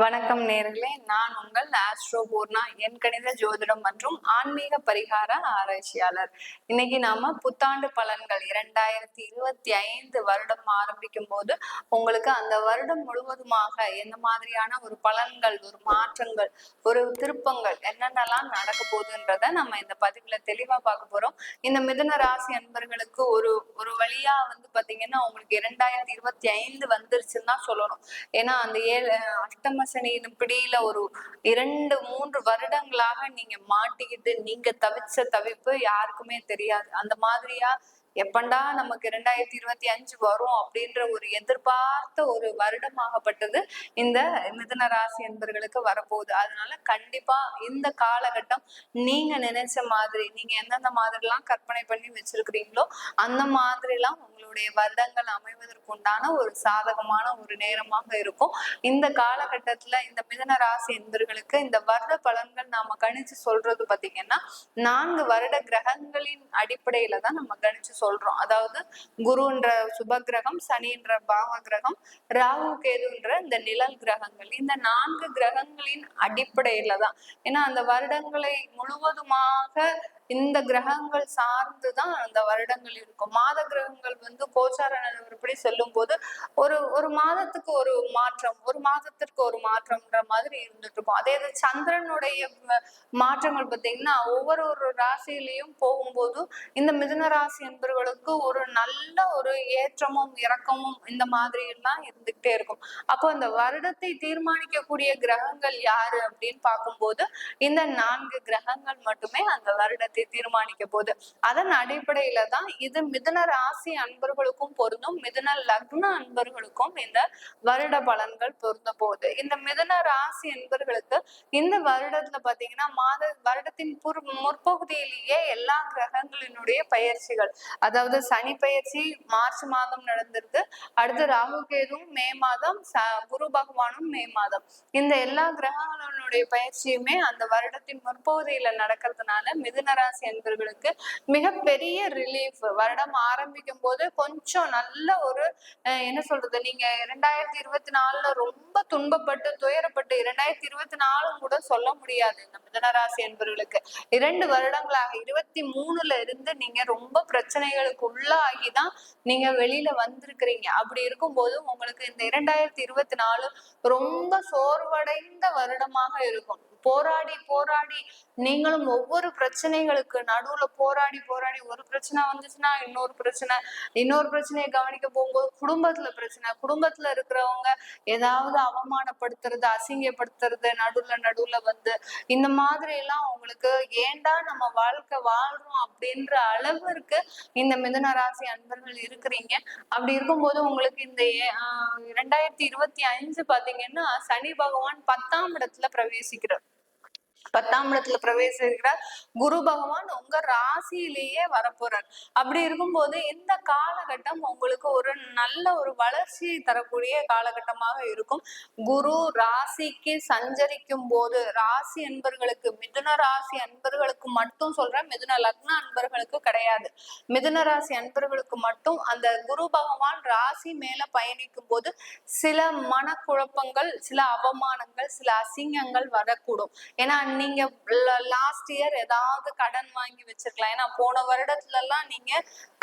வணக்கம் நேர்களே. நான் உங்கள் ஆஸ்ட்ரோ பூர்ணா என் கணித ஜோதிடம் மற்றும் ஆன்மீக பரிகார ஆராய்ச்சியாளர். இன்னைக்கு நாம புத்தாண்டு பலன்கள் இரண்டாயிரத்தி இருபத்தி ஐந்து வருடம் ஆரம்பிக்கும் போது உங்களுக்கு அந்த வருடம் முழுவதுமாக எந்த மாதிரியான ஒரு பலன்கள் ஒரு மாற்றங்கள் ஒரு திருப்பங்கள் என்னென்னலாம் நடக்க போகுதுன்றத நம்ம இந்த பதிவுல தெளிவா பார்க்க போறோம். இந்த மிதுன ராசி அன்பர்களுக்கு ஒரு ஒரு வழியா வந்து பாத்தீங்கன்னா உங்களுக்கு இரண்டாயிரத்தி இருபத்தி ஐந்து வந்துருச்சுன்னு தான் சொல்லணும். ஏன்னா அந்த ஏழு அஷ்டம சனியின் பிடியில ஒரு இரண்டு மூன்று வருடங்களாக நீங்க மாட்டிக்கிட்டு நீங்க தவிச்ச தவிப்பு யாருக்குமே தெரியாது. அந்த மாதிரியா எப்பண்டா நமக்கு இரண்டாயிரத்தி இருபத்தி அஞ்சு வரும் அப்படின்ற ஒரு எதிர்பார்த்த ஒரு வருடமாகப்பட்டது இந்த மிதுன ராசி என்பர்களுக்கு வரப்போகுது. அதனால கண்டிப்பா இந்த காலகட்டம் நீங்க நினைச்ச மாதிரி நீங்க எந்தெந்த மாதிரிலாம் கற்பனை பண்ணி வச்சிருக்கிறீங்களோ அந்த மாதிரிலாம் உங்களுடைய வருடங்கள் அமைவதற்கு உண்டான ஒரு சாதகமான ஒரு நேரமாக இருக்கும். இந்த காலகட்டத்துல இந்த மிதன ராசி என்பர்களுக்கு இந்த வருட பலன்கள் நாம கணிச்சு சொல்றது பாத்தீங்கன்னா நான்கு வருட கிரகங்களின் அடிப்படையில தான் நம்ம கணிச்சு சொல்றோம். சொல்றோம். அதாவது குருன்ற சுப கிரகம் சனின்ற பாவ கிரகம் ராகு கேதுன்ற இந்த நிழல் கிரகங்கள். இந்த நான்கு கிரகங்களின் அடிப்படையில தான் ஏன்னா அந்த வருடங்களை முழுவதுமாக இந்த கிரகங்கள் சார்ந்துதான் அந்த வருடங்கள் இருக்கும். மாத கிரகங்கள் வந்து கோச்சார நிலவரப்படி சொல்லும் போது ஒரு ஒரு மாதத்துக்கு ஒரு மாற்றம் ஒரு மாதத்திற்கு ஒரு மாற்றம்ன்ற மாதிரி இருந்துட்டு இருக்கும் அதே இது சந்திரனுடைய மாற்றங்கள் பார்த்தீங்கன்னா ஒவ்வொரு ஒரு ராசியிலையும் போகும்போது இந்த மிதுன ராசி என்பவர்களுக்கு ஒரு நல்ல ஒரு ஏற்றமும் இறக்கமும் இந்த மாதிரி எல்லாம் இருந்துகிட்டே இருக்கும். அப்போ அந்த வருடத்தை தீர்மானிக்கக்கூடிய கிரகங்கள் யாரு அப்படின்னு பார்க்கும்போது இந்த நான்கு கிரகங்கள் மட்டுமே அந்த வருடத்தை பத்தி தீர்மானிக்க போகுது அதன் அடிப்படையில தான் இது மிதுன ராசி அன்பர்களுக்கும் பொருந்தும் மிதுன லக்ன அன்பர்களுக்கும் இந்த வருட பலன்கள் பொருந்த போகுது. இந்த மிதுன ராசி அன்பர்களுக்கு இந்த வருடத்துல பாத்தீங்கன்னா மாத வருடத்தின் புர் முற்பகுதியிலேயே எல்லா கிரகங்களினுடைய பயிற்சிகள் அதாவது சனி பயிற்சி மார்ச் மாதம் நடந்திருக்கு. அடுத்து ராகு கேதுவும் மே மாதம் குரு பகவானும் மே மாதம். இந்த எல்லா கிரகங்களுடைய பயிற்சியுமே அந்த வருடத்தின் முற்பகுதியில நடக்கிறதுனால மிதுன ராசி அன்பர்களுக்கு மிகப்பெரிய ரிலீஃப் வருடம் ஆரம்பிக்கும் போது கொஞ்சம் நல்ல ஒரு என்ன சொல்றது? நீங்க இரண்டாயிரத்தி இருபத்தி நாலுல ரொம்ப துன்பப்பட்டு துயரப்பட்டு இரண்டாயிரத்தி இருபத்தி நாலும் கூட சொல்ல முடியாது இந்த மிதனராசி என்பவர்களுக்கு. இரண்டு வருடங்களாக இருபத்தி மூணுல இருந்து நீங்க ரொம்ப பிரச்சனைகளுக்கு உள்ளாகி தான் நீங்க வெளியில வந்திருக்கிறீங்க. அப்படி இருக்கும்போது உங்களுக்கு இந்த இரண்டாயிரத்தி இருபத்தி நாலு ரொம்ப சோர்வடைந்த வருடமாக இருக்கும். போராடி போராடி நீங்களும் ஒவ்வொரு பிரச்சனைகளுக்கு நடுவுல போராடி போராடி ஒரு பிரச்சனை வந்துச்சுன்னா இன்னொரு பிரச்சனை இன்னொரு பிரச்சனையை கவனிக்க போகும்போது குடும்பத்துல பிரச்சனை குடும்பத்துல இருக்கிறவங்க ஏதாவது அவமானப்படுத்துறது அசிங்கப்படுத்துறது நடுவுல நடுவுல வந்து இந்த மாதிரி எல்லாம் உங்களுக்கு ஏன்டா நம்ம வாழ்க்கை வாழ்றோம் அப்படின்ற அளவிற்கு இந்த மிதன ராசி அன்பர்கள் இருக்கிறீங்க. அப்படி இருக்கும்போது உங்களுக்கு இந்த ஏ- ஆஹ் இரண்டாயிரத்தி இருபத்தி அஞ்சு பாத்தீங்கன்னா சனி பகவான் பத்தாம் இடத்துல பிரவேசிக்கிறார். பத்தாம் இடத்துல பிரவேசிக்கிறார். குரு பகவான் உங்க ராசியிலேயே வரப்போறார். அப்படி இருக்கும்போது இந்த காலகட்டம் உங்களுக்கு ஒரு நல்ல ஒரு வளர்ச்சியை தரக்கூடிய காலகட்டமாக இருக்கும். குரு ராசிக்கு சஞ்சரிக்கும் போது ராசி அன்பர்களுக்கு மிதுன ராசி அன்பர்களுக்கு மட்டும் சொல்றேன். மிதுன லக்ன அன்பர்களுக்கு கிடையாது. மிதுன ராசி அன்பர்களுக்கு மட்டும் அந்த குரு பகவான் ராசி மேல பயணிக்கும் போது சில மனக்குழப்பங்கள் சில அவமானங்கள் சில அசிங்கங்கள் வரக்கூடும். ஏன்னா நீங்க லாஸ்ட் இயர் ஏதாவது கடன் வாங்கி வச்சிருக்கலாம். ஏன்னா போன வருடத்துல எல்லாம் நீங்க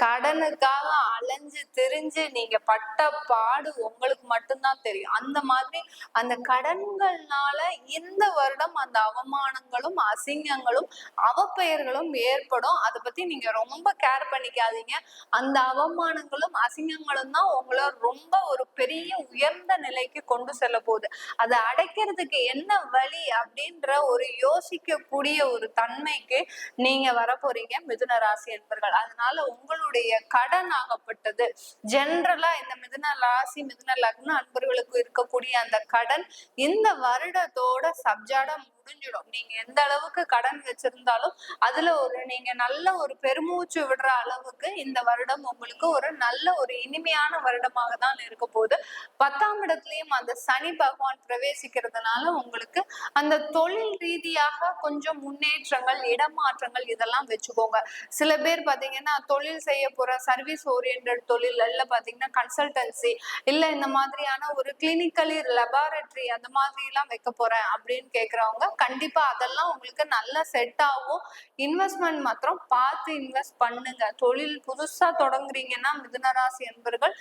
கடனுக்காக அலைஞ்சு திரிஞ்சு நீங்க பட்ட பாடு உங்களுக்கு மட்டும்தான் தெரியும். அந்த மாதிரி அந்த கடன்கள்னால இந்த வருடம் அந்த அவமானங்களும் அசிங்கங்களும் அவப்பெயர்களும் ஏற்படும். அதை பத்தி நீங்க ரொம்ப கேர் பண்ணிக்காதீங்க. அந்த அவமானங்களும் அசிங்கங்களும் தான் உங்களை ரொம்ப ஒரு பெரிய உயர்ந்த நிலைக்கு கொண்டு செல்ல போகுது. அதை அடைக்கிறதுக்கு என்ன வழி அப்படின்ற ஒரு யோசிக்கக்கூடிய ஒரு தன்மைக்கு நீங்க வரப்போறீங்க மிதுன ராசி என்பர்கள். அதனால உங்களுடைய கடன் ஆகப்பட்டது. ஜென்ரலா இந்த மிதுன ராசி மிதுன லக்ன அன்பர்களுக்கு இருக்கக்கூடிய அந்த கடன் இந்த வருடத்தோட சப்ஜாட முடிஞ்சிடும். நீங்க எந்த அளவுக்கு கடன் வச்சிருந்தாலும் அதுல ஒரு நீங்க நல்ல ஒரு பெருமூச்சு விடுற அளவுக்கு இந்த வருடம் உங்களுக்கு ஒரு நல்ல ஒரு இனிமையான வருடமாக தான் இருக்க போகுது. பத்தாம் இடத்துலயும் அந்த சனி பகவான் பிரவேசிக்கிறதுனால உங்களுக்கு அந்த தொழில் ரீதியாக கொஞ்சம் முன்னேற்றங்கள் இடமாற்றங்கள் இதெல்லாம் வச்சுக்கோங்க. சில பேர் பாத்தீங்கன்னா தொழில் செய்ய போற சர்வீஸ் ஓரியன்ட் தொழில் இல்ல பாத்தீங்கன்னா கன்சல்டன்சி இல்ல இந்த மாதிரியான ஒரு கிளினிக்கலி லெபார்டரி அந்த மாதிரி எல்லாம் வைக்க போறேன் அப்படின்னு கேக்குறவங்க கண்டிப்பா அதெல்லாம் உங்களுக்கு நல்லா செட் ஆகும். இன்வெஸ்ட்மெண்ட் மாத்திரம் பார்த்து இன்வெஸ்ட் பண்ணுங்க. தொழில் புதுசா தொடங்குறீங்கன்னா மிதுனராசி என்பர்கள்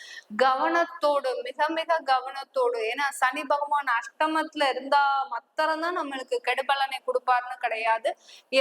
கவனத்தோடு மிக மிக கவனத்தோடு. ஏன்னா சனி பகவான் அஷ்டமத்துல இருந்தா மாத்திரம் தான் நம்மளுக்கு கெடுபலனை கொடுப்பாருன்னு கிடையாது.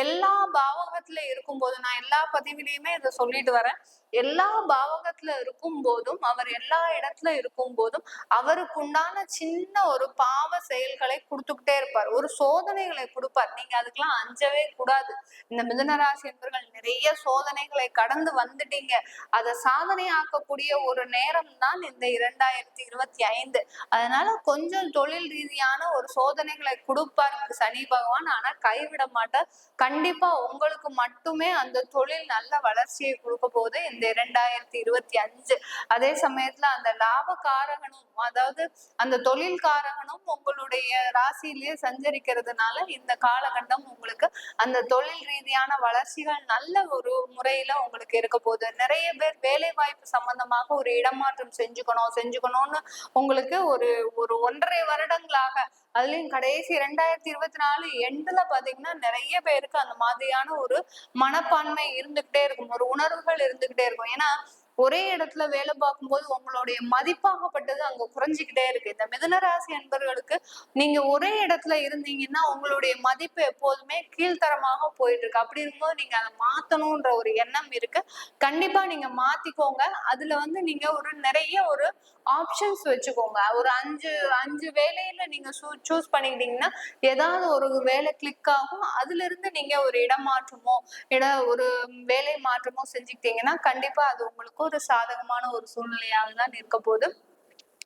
எல்லா பாவகத்துல இருக்கும்போது நான் எல்லா பதிவிலையுமே இதை சொல்லிட்டு வரேன். எல்லா பாவகத்துல இருக்கும் போதும் அவர் எல்லா இடத்துல இருக்கும் போதும் அவருக்கு உண்டான சின்ன ஒரு பாவ செயல்களை கொடுத்துக்கிட்டே இருப்பார். ஒரு சோதனைகளை கொடுப்பார். நீங்க அதுக்கெல்லாம் அஞ்சவே கூடாது. இந்த மிதனராசி என்பர்கள் நிறைய சோதனைகளை கடந்து வந்துட்டீங்க. அதை சாதனை ஆக்கக்கூடிய ஒரு நேரம் தான் இந்த இரண்டாயிரத்தி இருபத்தி ஐந்து. அதனால கொஞ்சம் தொழில் ரீதியான ஒரு சோதனைகளை கொடுப்பார் சனி பகவான். ஆனா கைவிட மாட்டார். கண்டிப்பா உங்களுக்கு மட்டுமே அந்த தொழில் நல்ல வளர்ச்சியை கொடுக்க போது இந்த இரண்டாயிரத்தி இருபத்தி அஞ்சு. அதே சமயத்துல அந்த லாப காரகனும் அதாவது அந்த தொழில் காரகனும் உங்களுடைய ராசியிலேயே சஞ்சரிக்கிறதுனால இந்த காலகட்டம் உங்களுக்கு அந்த தொழில் ரீதியான வளர்ச்சிகள் நல்ல ஒரு முறையில உங்களுக்கு இருக்க போகுது. நிறைய பேர் வேலை வாய்ப்பு சம்பந்தமாக ஒரு இடமாற்றம் செஞ்சுக்கணும் செஞ்சுக்கணும்னு உங்களுக்கு ஒரு ஒரு ஒன்றரை வருடங்களாக அதுலயும் கடைசி ரெண்டாயிரத்தி இருபத்தி நாலு எண்டுல பாத்தீங்கன்னா நிறைய பேருக்கு அந்த மாதிரியான ஒரு மனப்பான்மை இருந்துகிட்டே இருக்கும். ஒரு உணர்வுகள் இருந்துகிட்டே இருக்கும் ஏன்னா ஒரே இடத்துல வேலை பார்க்கும்போது உங்களுடைய மதிப்பாகப்பட்டது அங்க குறைஞ்சிக்கிட்டே இருக்கு. இந்த மிதனராசி அன்பர்களுக்கு நீங்க ஒரே இடத்துல இருந்தீங்கன்னா உங்களுடைய மதிப்பு எப்போதுமே கீழ்த்தரமாக போயிட்டு இருக்கு அப்படி இருக்கும்போது நீங்க அதை மாத்தணும்ன்ற ஒரு எண்ணம் இருக்கு. கண்டிப்பா நீங்க மாத்திக்கோங்க. அதுல வந்து நீங்க ஒரு நிறைய ஒரு ஆப்ஷன்ஸ் வச்சுக்கோங்க. ஒரு அஞ்சு அஞ்சு வேலையில நீங்க சூஸ் பண்ணிக்கிட்டீங்கன்னா ஏதாவது ஒரு வேலை கிளிக் ஆகும். அதுல இருந்து நீங்க ஒரு இடமாற்றமோ இட ஒரு வேலை மாற்றமோ செஞ்சுக்கிட்டீங்கன்னா கண்டிப்பா அது உங்களுக்கு ஒரு சாதகமான ஒரு சூழ்நிலையாக தான் இருக்க போது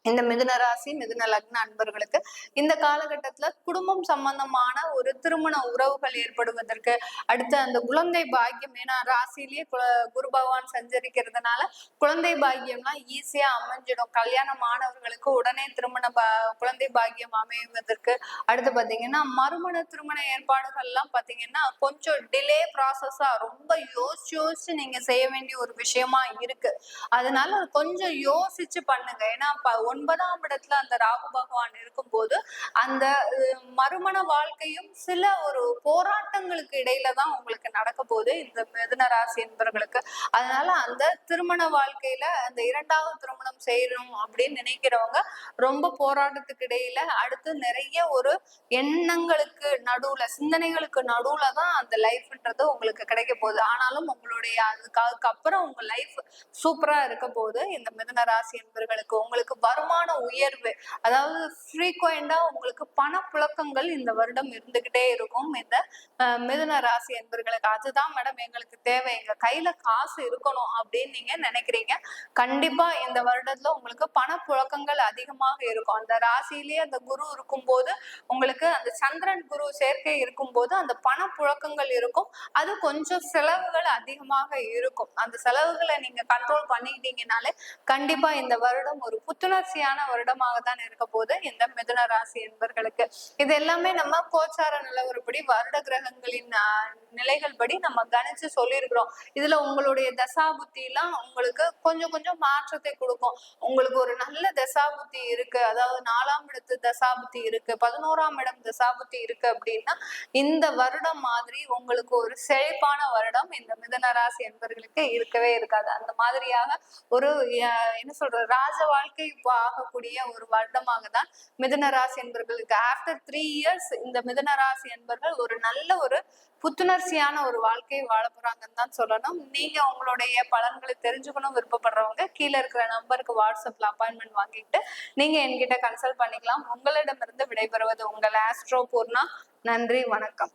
இந்த மிதுன ராசி மிதுன லக்ன அன்பர்களுக்கு இந்த காலகட்டத்துல குடும்பம் சம்பந்தமான ஒரு திருமண உறவுகள் ஏற்படுவதற்கு அடுத்து அந்த குழந்தை பாக்கியம் ஏன்னா ராசிலேயே குரு பகவான் சஞ்சரிக்கிறதுனால குழந்தை பாக்கியம்லாம் ஈஸியா அமைஞ்சிடும். கல்யாணம் ஆனவர்களுக்கு உடனே திருமண பா குழந்தை பாக்கியம் அமைவதற்கு அடுத்து பாத்தீங்கன்னா மறுமண திருமண ஏற்பாடுகள்லாம் பாத்தீங்கன்னா கொஞ்சம் டிலே ப்ராசஸா ரொம்ப யோசிச்சு யோசிச்சு நீங்க செய்ய வேண்டிய ஒரு விஷயமா இருக்கு. அதனால கொஞ்சம் யோசிச்சு பண்ணுங்க. ஏன்னா ஒன்பதாம் இடத்துல அந்த ராகு பகவான் இருக்கும்போது அந்த மறுமண வாழ்க்கையும் சில ஒரு போராட்டங்களுக்கு இடையில தான் உங்களுக்கு நடக்க போகுது இந்த மிதுன ராசி என்பவர்களுக்கு அதனால அந்த திருமண வாழ்க்கையில அந்த இரண்டாவது திருமணம் செய்யணும் அப்படின்னு நினைக்கிறவங்க ரொம்ப போராட்டத்துக்கு இடையில அடுத்து நிறைய ஒரு எண்ணங்களுக்கு நடுவுல சிந்தனைகளுக்கு நடுவுல தான் அந்த லைஃப்ன்றது உங்களுக்கு கிடைக்க போகுது. ஆனாலும் உங்களுடைய அதுக்கு அதுக்கப்புறம் உங்க லைஃப் சூப்பரா இருக்க போகுது. இந்த மிதுன ராசி என்பவர்களுக்கு உங்களுக்கு வருமான உயர்வு. அதாவது ஃப்ரீக்வெண்டா உங்களுக்கு பணப்புழக்கங்கள் இந்த வருடம் இருந்துகிட்டே இருக்கும். இந்த மிதுன ராசி என்பர்களுக்கு அதுதான் மேடம் எங்களுக்கு தேவை. எங்க கையில காசு இருக்கணும் அப்படின்னு நீங்க நினைக்கிறீங்க. கண்டிப்பா இந்த வருடத்துல உங்களுக்கு பணப்புழக்கங்கள் அதிகமாக இருக்கும். அந்த ராசியிலேயே அந்த குரு இருக்கும்போது உங்களுக்கு அந்த சந்திரன் குரு சேர்க்கை இருக்கும்போது அந்த பணப்புழக்கங்கள் இருக்கும். அது கொஞ்சம் செலவுகள் அதிகமாக இருக்கும். அந்த செலவுகளை நீங்க கண்ட்ரோல் பண்ணிக்கிட்டீங்கனாலே கண்டிப்பா இந்த வருடம் ஒரு புத்துணர்ச்சி புத்துணர்ச்சியான வருடமாக தான் இருக்க போது இந்த மிதுன ராசி என்பர்களுக்கு. இது எல்லாமே நம்ம கோச்சார நிலவரப்படி வருட கிரகங்களின் நிலைகள் படி நம்ம கணிச்சு சொல்லியிருக்கிறோம். இதுல உங்களுடைய தசா புத்தி எல்லாம் உங்களுக்கு கொஞ்சம் கொஞ்சம் மாற்றத்தை கொடுக்கும். உங்களுக்கு ஒரு நல்ல தசா புத்தி இருக்கு. அதாவது நாலாம் இடத்து தசா புத்தி இருக்கு. பதினோராம் இடம் தசா புத்தி இருக்கு அப்படின்னா இந்த வருடம் மாதிரி உங்களுக்கு ஒரு செழிப்பான வருடம் இந்த மிதன ராசி என்பர்களுக்கு இருக்கவே இருக்காது. அந்த மாதிரியாக ஒரு என்ன சொல்ற ராஜ வாழ்க்கை ஆகக்கூடிய ஒரு வருடமாக தான் மிதனராசி என்பவர்களுக்கு என்பர்களுக்கு ஆஃப்டர் த்ரீ இயர்ஸ் இந்த மிதனராசி என்பவர்கள் என்பர்கள் ஒரு நல்ல ஒரு புத்துணர்ச்சியான ஒரு வாழ்க்கையை வாழ போறாங்கன்னு தான் சொல்லணும். நீங்க உங்களுடைய பலன்களை தெரிஞ்சுக்கணும் விருப்பப்படுறவங்க கீழே இருக்கிற நம்பருக்கு வாட்ஸ்அப்ல அப்பாயின்மெண்ட் வாங்கிட்டு நீங்க என்கிட்ட கன்சல்ட் பண்ணிக்கலாம். உங்களிடமிருந்து விடைபெறுவது உங்கள் ஆஸ்ட்ரோ பூர்ணா நன்றி வணக்கம்.